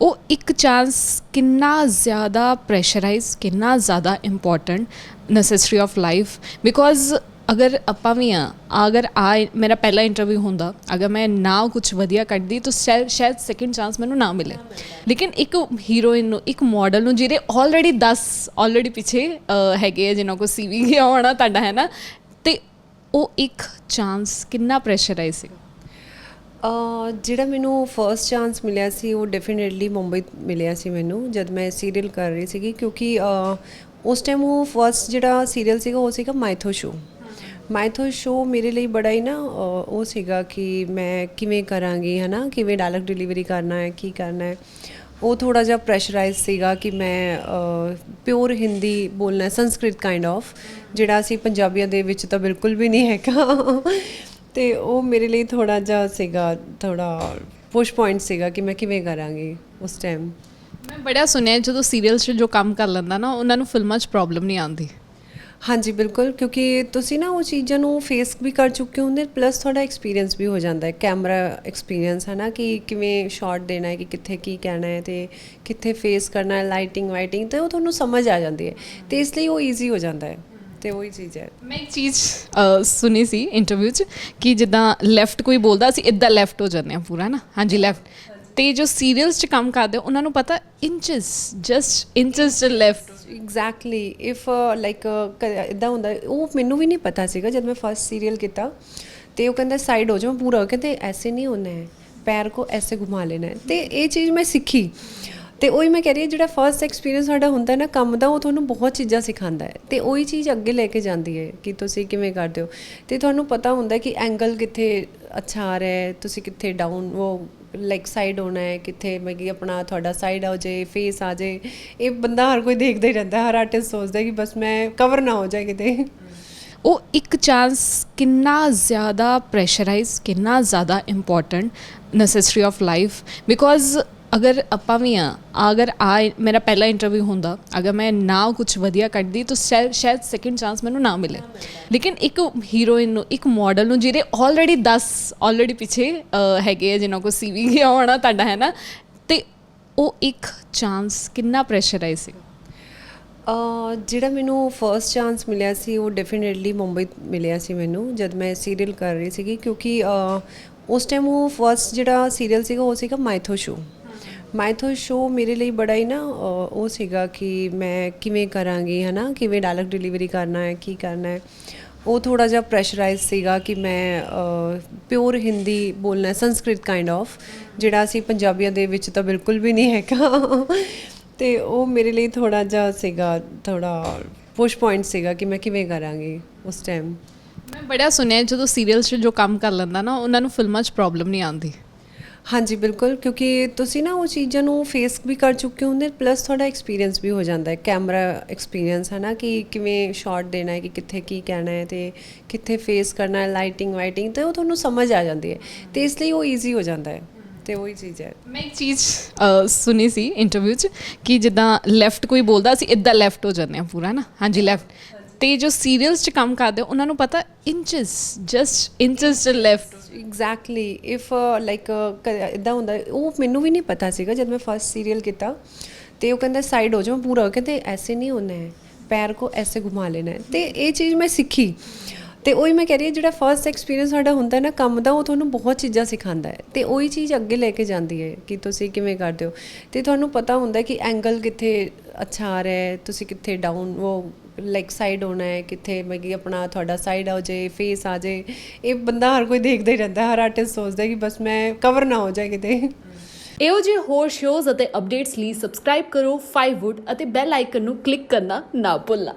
ਉਹ ਇੱਕ ਚਾਂਸ ਕਿੰਨਾ ਜ਼ਿਆਦਾ ਪ੍ਰੈਸ਼ਰਾਈਜ਼ ਕਿੰਨਾ ਜ਼ਿਆਦਾ important necessary of life because ਅਗਰ ਆਪਾਂ ਵੀ ਆ ਅਗਰ ਆ ਮੇਰਾ ਪਹਿਲਾ ਇੰਟਰਵਿਊ ਹੁੰਦਾ ਅਗਰ ਮੈਂ ਨਾ ਕੁਝ ਵਧੀਆ ਕੱਢਦੀ ਤਾਂ ਸ਼ਾਇਦ ਸ਼ਾਇਦ ਸੈਕਿੰਡ ਚਾਂਸ ਮੈਨੂੰ ਨਾ ਮਿਲੇ। ਲੇਕਿਨ ਇੱਕ ਹੀਰੋਇਨ ਨੂੰ ਇੱਕ ਮਾਡਲ ਨੂੰ ਜਿਹਦੇ ਆਲਰੇਡੀ 10 ਆਲਰੇਡੀ ਪਿੱਛੇ ਅ, ਹੈਗੇ ਆ ਜਿਨ੍ਹਾਂ ਕੋ ਸੀਵੀ ਗਿਆ ਹੋਣਾ ਤੁਹਾਡਾ ਹੈ ਨਾ? ਤੇ ਉਹ ਇੱਕ ਚਾਂਸ ਕਿੰਨਾ ਪ੍ਰੈਸ਼ਰਾਈਜ਼ ਸੀ? ਜਿਹੜਾ ਮੈਨੂੰ ਫਰਸਟ ਚਾਂਸ ਮਿਲਿਆ ਸੀ, ਉਹ ਡੈਫੀਨਿਟਲੀ ਮੁੰਬਈ ਮਿਲਿਆ ਸੀ ਮੈਨੂੰ, ਜਦ ਮੈਂ ਸੀਰੀਅਲ ਕਰ ਰਹੀ ਸੀਗੀ, ਕਿਉਂਕਿ ਉਸ ਟਾਈਮ ਉਹ ਫਰਸਟ ਜਿਹੜਾ ਸੀਰੀਅਲ ਸੀਗਾ, ਉਹ ਸੀਗਾ ਮਾਈਥੋ ਸ਼ੋ ਮਾਈਥੋ ਸ਼ੋ ਮੇਰੇ ਲਈ ਬੜਾ ਹੀ ਨਾ ਉਹ ਸੀਗਾ ਕਿ ਮੈਂ ਕਿਵੇਂ ਕਰਾਂਗੀ, ਹਨਾ? ਕਿਵੇਂ ਡਾਇਲੌਗ ਡਿਲੀਵਰੀ ਕਰਨਾ ਹੈ, ਕੀ ਕਰਨਾ ਹੈ? ਉਹ ਥੋੜਾ ਜਿਹਾ ਪ੍ਰੈਸ਼ਰਾਈਜ਼ ਸੀਗਾ ਕਿ ਮੈਂ ਪਿਓਰ ਹਿੰਦੀ ਬੋਲਣਾ, ਸੰਸਕ੍ਰਿਤ ਕਾਈਂਡ ਆਫ ਜਿਹੜਾ ਅਸੀਂ ਪੰਜਾਬੀਆਂ ਦੇ ਵਿੱਚ ਤਾਂ ਬਿਲਕੁਲ ਵੀ ਨਹੀਂ ਹੈਗਾ। ਤੇ ਉਹ ਮੇਰੇ ਲਈ ਥੋੜਾ ਜਿਹਾ ਸੀਗਾ ਥੋੜਾ ਪੁਸ਼ ਪੁਆਇੰਟ ਸੀਗਾ ਕਿ ਮੈਂ ਕਿਵੇਂ ਕਰਾਂਗੀ ਉਸ ਟਾਈਮ ਮੈਂ ਬੜਾ ਸੁਣਿਆ ਜਦੋਂ ਸੀਰੀਅਲਸ 'ਚ ਜੋ ਕੰਮ ਕਰ ਲੈਂਦਾ ਨਾ ਉਹਨਾਂ ਨੂੰ ਫਿਲਮਾਂ 'ਚ ਪ੍ਰੋਬਲਮ ਨਹੀਂ ਆਉਂਦੀ। ਹਾਂਜੀ ਬਿਲਕੁਲ ਕਿਉਂਕਿ ਤੁਸੀਂ ਨਾ ਉਹ ਚੀਜ਼ਾਂ ਨੂੰ ਫੇਸ ਵੀ ਕਰ ਚੁੱਕੇ ਹੁੰਦੇ ਪਲੱਸ ਤੁਹਾਡਾ ਐਕਸਪੀਰੀਅੰਸ ਵੀ ਹੋ ਜਾਂਦਾ ਹੈ। ਕੈਮਰਾ ਐਕਸਪੀਰੀਅੰਸ ਹੈ ਨਾ ਕਿ ਕਿਵੇਂ ਸ਼ਾਟ ਦੇਣਾ ਹੈ ਕਿ ਕਿੱਥੇ ਕੀ ਕਹਿਣਾ ਹੈ ਤੇ ਕਿੱਥੇ ਫੇਸ ਕਰਨਾ ਹੈ ਲਾਈਟਿੰਗ ਵਾਈਟਿੰਗ ਤੇ ਉਹ ਤੁਹਾਨੂੰ ਸਮਝ ਆ ਜਾਂਦੀ ਹੈ। ਤੇ ਇਸ ਲਈ ਉਹ ਈਜ਼ੀ ਹੋ ਜਾਂਦਾ ਹੈ। ਤੇ ਉਹੀ ਚੀਜ਼ ਹੈ। ਮੈਂ ਇੱਕ ਚੀਜ਼ ਸੁਣੀ ਸੀ ਇੰਟਰਵਿਊ 'ਚ ਕਿ ਜਿੱਦਾਂ ਲੈਫਟ ਕੋਈ ਬੋਲਦਾ ਸੀ ਇਦਾਂ ਲੈਫਟ ਹੋ ਜਾਂਦੇ ਆ ਪੂਰਾ ਨਾ? ਹਾਂਜੀ ਲੈਫਟ ਤੇ ਜੋ ਸੀਰੀਅਲਸ 'ਚ ਕੰਮ ਕਰਦੇ ਉਹਨਾਂ ਨੂੰ ਪਤਾ inches just inches to left exactly if like ਇਦਾਂ ਹੁੰਦਾ ਉਹ ਮੈਨੂੰ ਵੀ ਨਹੀਂ ਪਤਾ ਸੀਗਾ ਜਦ ਮੈਂ ਫਰਸਟ ਸੀਰੀਅਲ ਕੀਤਾ। ਤੇ ਉਹ ਕਹਿੰਦਾ ਸਾਈਡ ਹੋ ਜਾ ਮੈਂ ਪੂਰਾ ਕਹਿੰਦੇ ਐਸੇ ਨਹੀਂ ਹੋਣਾ ਹੈ। ਪੈਰ ਕੋ ਐਸੇ ਘੁਮਾ ਲੈਣਾ ਹੈ। ਤੇ ਇਹ ਚੀਜ਼ ਮੈਂ ਸਿੱਖੀ। ਤੇ ਉਹੀ ਮੈਂ ਕਹਿ ਰਹੀ ਹਾਂ, ਜਿਹੜਾ ਫਰਸਟ ਐਕਸਪੀਰੀਅੰਸ ਸਾਡਾ ਹੁੰਦਾ ਨਾ, ਕੰਮ ਦਾ, ਉਹ ਤੁਹਾਨੂੰ ਬਹੁਤ ਚੀਜ਼ਾਂ ਸਿਖਾਉਂਦਾ ਹੈ। ਤੇ ਉਹੀ ਚੀਜ਼ ਅੱਗੇ ਲੈ ਕੇ ਜਾਂਦੀ ਹੈ ਕਿ ਤੁਸੀਂ ਕਿਵੇਂ ਕਰਦੇ ਹੋ। ਤੇ ਤੁਹਾਨੂੰ ਪਤਾ ਹੁੰਦਾ ਕਿ ਐਂਗਲ ਕਿੱਥੇ ਅੱਛਾ ਆ ਰਿਹਾ ਹੈ, ਤੁਸੀਂ ਕਿੱਥੇ ਡਾਊਨ ਉਹ ਲਾਈਕ ਸਾਈਡ ਹੋਣਾ ਹੈ, ਕਿੱਥੇ ਮੈਂ ਕਿ ਆਪਣਾ ਤੁਹਾਡਾ ਸਾਈਡ ਆ ਜਾਏ ਫੇਸ ਆ ਜਾਏ। ਇਹ ਬੰਦਾ ਹਰ ਕੋਈ ਦੇਖਦਾ ਹੀ ਰਹਿੰਦਾ, ਹਰ ਆਰਟਿਸਟ ਸੋਚਦਾ ਕਿ ਬਸ ਮੈਂ ਕਵਰ ਨਾ ਹੋ ਜਾਏ ਕਿਤੇ। ਉਹ ਇੱਕ ਚਾਂਸ ਕਿੰਨਾ ਜ਼ਿਆਦਾ ਪ੍ਰੈਸ਼ਰਾਈਜ਼ ਕਿੰਨਾ ਜ਼ਿਆਦਾ important necessary of life because ਅਗਰ ਆਪਾਂ ਵੀ ਆ ਅਗਰ ਆ ਮੇਰਾ ਪਹਿਲਾ ਇੰਟਰਵਿਊ ਹੁੰਦਾ ਅਗਰ ਮੈਂ ਨਾ ਕੁਝ ਵਧੀਆ ਕੱਢਦੀ ਤਾਂ ਸ਼ਾਇਦ ਸ਼ਾਇਦ ਸੈਕਿੰਡ ਚਾਂਸ ਮੈਨੂੰ ਨਾ ਮਿਲੇ। ਲੇਕਿਨ ਇੱਕ ਹੀਰੋਇਨ ਨੂੰ ਇੱਕ ਮਾਡਲ ਨੂੰ ਜਿਹਦੇ ਆਲਰੇਡੀ 10 ਆਲਰੇਡੀ ਪਿੱਛੇ ਅ, ਹੈਗੇ ਆ ਜਿਨ੍ਹਾਂ ਕੋ ਸੀਵੀ ਗਿਆ ਹੋਣਾ ਤੁਹਾਡਾ ਹੈ ਨਾ? ਤੇ ਉਹ ਇੱਕ ਚਾਂਸ ਕਿੰਨਾ ਪ੍ਰੈਸ਼ਰਾਈਜ਼ ਸੀ? ਜਿਹੜਾ ਮੈਨੂੰ ਫਰਸਟ ਚਾਂਸ ਮਿਲਿਆ ਸੀ ਉਹ ਡੈਫੀਨਿਟਲੀ ਮੁੰਬਈ ਮਿਲਿਆ ਸੀ ਮੈਨੂੰ ਜਦ ਮੈਂ ਸੀਰੀਅਲ ਕਰ ਰਹੀ ਸੀਗੀ ਕਿਉਂਕਿ ਉਸ ਟਾਈਮ ਉਹ ਫਰਸਟ ਜਿਹੜਾ ਸੀਰੀਅਲ ਸੀਗਾ ਉਹ ਸੀਗਾ ਮਾਈਥੋ ਸ਼ੋ। ਮਾਈਥੋ ਸ਼ੋ ਮੇਰੇ ਲਈ ਬੜਾ ਹੀ ਨਾ ਉਹ ਸੀਗਾ ਕਿ ਮੈਂ ਕਿਵੇਂ ਕਰਾਂਗੀ, ਹਨਾ? ਕਿਵੇਂ ਡਾਇਲੌਗ ਡਿਲੀਵਰੀ ਕਰਨਾ ਹੈ, ਕੀ ਕਰਨਾ ਹੈ? ਉਹ ਥੋੜਾ ਜਿਹਾ ਪ੍ਰੈਸ਼ਰਾਈਜ਼ ਸੀਗਾ ਕਿ ਮੈਂ ਪਿਓਰ ਹਿੰਦੀ ਬੋਲਣਾ, ਸੰਸਕ੍ਰਿਤ ਕਾਈਂਡ ਆਫ ਜਿਹੜਾ ਅਸੀਂ ਪੰਜਾਬੀਆਂ ਦੇ ਵਿੱਚ ਤਾਂ ਬਿਲਕੁਲ ਵੀ ਨਹੀਂ ਹੈਗਾ। ਤੇ ਉਹ ਮੇਰੇ ਲਈ ਥੋੜਾ ਜਿਹਾ ਸੀਗਾ ਥੋੜਾ ਪੁਸ਼ ਪੁਆਇੰਟ ਸੀਗਾ ਕਿ ਮੈਂ ਕਿਵੇਂ ਕਰਾਂਗੀ ਉਸ ਟਾਈਮ ਮੈਂ ਬੜਾ ਸੁਣਿਆ, ਜਦੋਂ ਸੀਰੀਅਲਸ 'ਚ ਜੋ ਕੰਮ ਕਰ ਲੈਂਦਾ ਨਾ, ਉਹਨਾਂ ਨੂੰ ਫਿਲਮਾਂ 'ਚ ਪ੍ਰੋਬਲਮ ਨਹੀਂ ਆਉਂਦੀ। ਹਾਂਜੀ, ਬਿਲਕੁਲ, ਕਿਉਂਕਿ ਤੁਸੀਂ ਨਾ ਉਹ ਚੀਜ਼ਾਂ ਨੂੰ ਫੇਸ ਵੀ ਕਰ ਚੁੱਕੇ ਹੁੰਦੇ ਪਲੱਸ ਤੁਹਾਡਾ ਐਕਸਪੀਰੀਅੰਸ ਵੀ ਹੋ ਜਾਂਦਾ ਹੈ ਕੈਮਰਾ ਐਕਸਪੀਰੀਅੰਸ ਹੈ ਨਾ, ਕਿ ਕਿਵੇਂ ਸ਼ਾਟ ਦੇਣਾ ਹੈ, ਕਿ ਕਿੱਥੇ ਕੀ ਕਹਿਣਾ ਹੈ ਤੇ ਕਿੱਥੇ ਫੇਸ ਕਰਨਾ ਹੈ ਲਾਈਟਿੰਗ ਵਾਈਟਿੰਗ ਤੇ ਉਹ ਤੁਹਾਨੂੰ ਸਮਝ ਆ ਜਾਂਦੀ ਹੈ, ਤੇ ਇਸ ਲਈ ਉਹ ਈਜ਼ੀ ਹੋ ਜਾਂਦਾ ਹੈ, ਤੇ ਉਹੀ ਚੀਜ਼ ਹੈ। ਮੈਂ ਇੱਕ ਚੀਜ਼ ਸੁਣੀ ਸੀ ਇੰਟਰਵਿਊ 'ਚ, ਕਿ ਜਿੱਦਾਂ ਲੈਫਟ ਕੋਈ ਬੋਲਦਾ ਸੀ ਇਦਾਂ ਲੈਫਟ ਹੋ ਜਾਂਦੇ ਆ ਪੂਰਾ ਨਾ? ਹਾਂਜੀ ਲੈਫਟ ਤੇ ਜੋ ਸੀਰੀਅਲਸ 'ਚ ਕੰਮ ਕਰਦੇ ਉਹਨਾਂ ਨੂੰ ਪਤਾ inches just inches to left exactly if like ਇਦਾਂ ਹੁੰਦਾ, ਉਹ ਮੈਨੂੰ ਵੀ ਨਹੀਂ ਪਤਾ ਸੀਗਾ ਜਦ ਮੈਂ ਫਸਟ ਸੀਰੀਅਲ ਕੀਤਾ, ਤੇ ਉਹ ਕਹਿੰਦਾ ਸਾਈਡ ਹੋ ਜਾ ਮੈਂ ਪੂਰਾ ਕਹਿੰਦੇ, ਐਸੇ ਨਹੀਂ ਹੋਣਾ ਹੈ, ਪੈਰ ਕੋ ਐਸੇ ਘੁਮਾ ਲੈਣਾ ਹੈ। ਤੇ ਇਹ ਚੀਜ਼ ਮੈਂ ਸਿੱਖੀ। ਤੇ ਉਹੀ ਮੈਂ ਕਹਿ ਰਹੀ ਹਾਂ, ਜਿਹੜਾ ਫਰਸਟ ਐਕਸਪੀਰੀਅੰਸ ਸਾਡਾ ਹੁੰਦਾ ਨਾ, ਕੰਮ ਦਾ, ਉਹ ਤੁਹਾਨੂੰ ਬਹੁਤ ਚੀਜ਼ਾਂ ਸਿਖਾਉਂਦਾ ਹੈ। ਤੇ ਉਹੀ ਚੀਜ਼ ਅੱਗੇ ਲੈ ਕੇ ਜਾਂਦੀ ਹੈ ਕਿ ਤੁਸੀਂ ਕਿਵੇਂ ਕਰਦੇ ਹੋ। ਤੇ ਤੁਹਾਨੂੰ ਪਤਾ ਹੁੰਦਾ ਕਿ ਐਂਗਲ ਕਿੱਥੇ ਅੱਛਾ ਆ ਰਿਹਾ ਹੈ, ਤੁਸੀਂ ਕਿੱਥੇ ਡਾਊਨ ਉਹ ਲਾਈਕ ਸਾਈਡ ਹੋਣਾ ਹੈ, ਕਿੱਥੇ ਮੈਂ ਕਿ ਆਪਣਾ ਤੁਹਾਡਾ ਸਾਈਡ ਆ ਜਾਏ ਫੇਸ ਆ ਜਾਏ ਇਹ ਬੰਦਾ ਹਰ ਕੋਈ ਦੇਖਦਾ ਹੀ ਰਹਿੰਦਾ, ਹਰ ਆਰਟਿਸਟ ਸੋਚਦਾ ਕਿ ਬਸ ਮੈਂ ਕਵਰ ਨਾ ਹੋ ਜਾਏ ਕਿਤੇ। ਇਹੋ ਜਿਹੇ ਹੋਰ ਸ਼ੋਜ਼ ਅਤੇ ਅਪਡੇਟਸ ਲਈ ਸਬਸਕ੍ਰਾਈਬ ਕਰੋ 5wood ਅਤੇ ਬੈਲ ਆਈਕਨ ਨੂੰ ਕਲਿੱਕ ਕਰਨਾ ਨਾ ਭੁੱਲਣਾ।